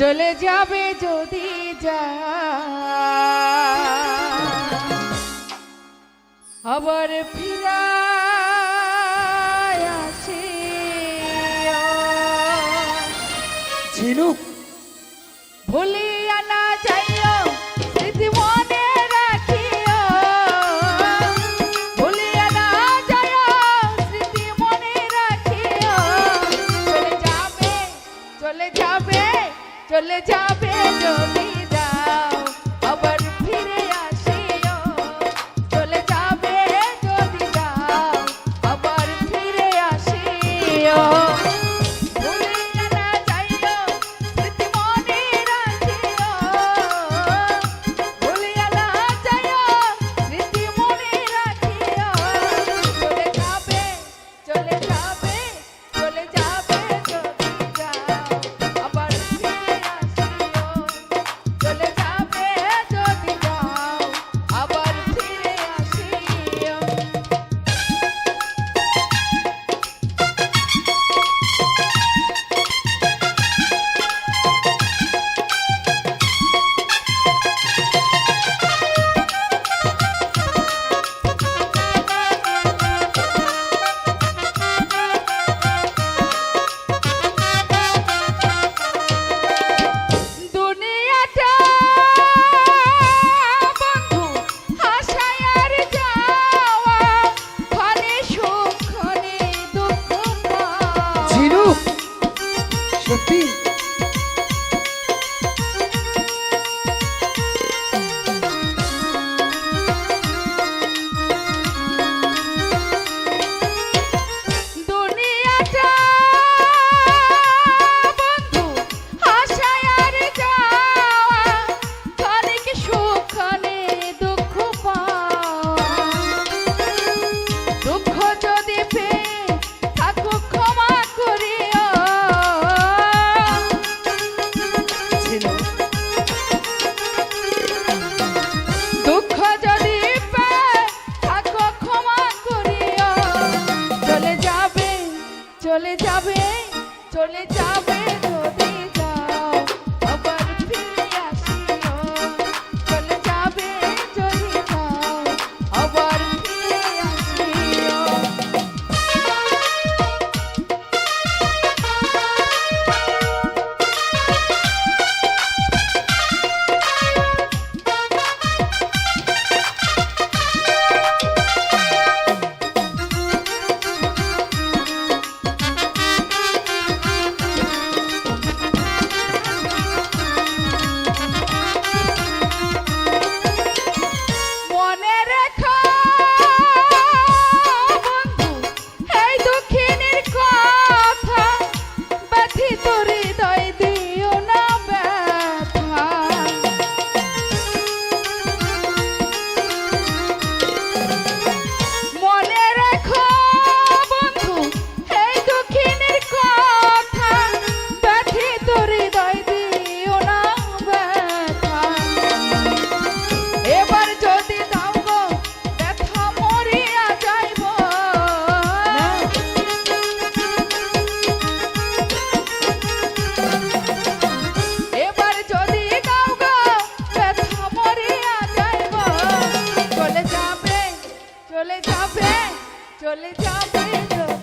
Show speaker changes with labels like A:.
A: চলে যাবে যদি যা। আবার ফিরা আসে।
B: ঝিনুক
A: 嗯。চলে যাবে চলে যাবে